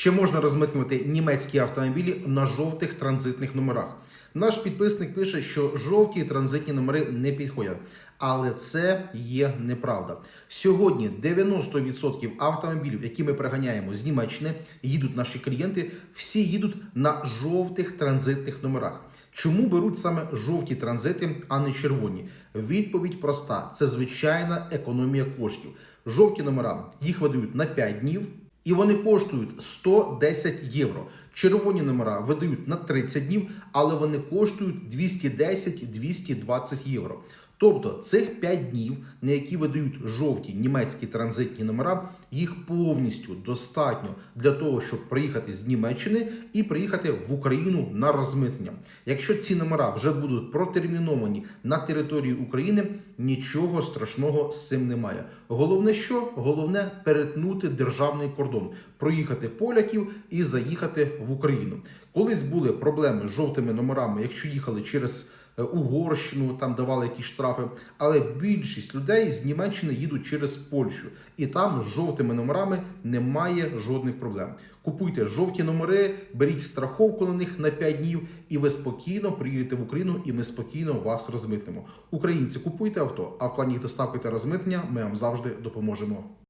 Чи можна розмитнювати німецькі автомобілі на жовтих транзитних номерах? Наш підписник пише, що жовті транзитні номери не підходять. Але це є неправда. Сьогодні 90% автомобілів, які ми приганяємо з Німеччини, їдуть наші клієнти, всі їдуть на жовтих транзитних номерах. Чому беруть саме жовті транзити, а не червоні? Відповідь проста: це звичайна економія коштів. Жовті номера їх видають на 5 днів. І вони коштують 110 євро. Червоні номера видають на 30 днів, але вони коштують 210-220 євро. Тобто цих 5 днів, на які видають жовті німецькі транзитні номера, їх повністю достатньо для того, щоб приїхати з Німеччини і приїхати в Україну на розмитнення. Якщо ці номера вже будуть протерміновані на території України, нічого страшного з цим немає. Головне, що головне перетнути державний кордон, проїхати поляків і заїхати в Україну. Колись були проблеми з жовтими номерами, якщо їхали через Угорщину, там давали якісь штрафи. Але більшість людей з Німеччини їдуть через Польщу, і там з жовтими номерами немає жодних проблем. Купуйте жовті номери, беріть страховку на них на 5 днів, і ви спокійно приїдете в Україну, і ми спокійно вас розмитнемо. Українці, купуйте авто, а в плані доставки та розмитнення ми вам завжди допоможемо.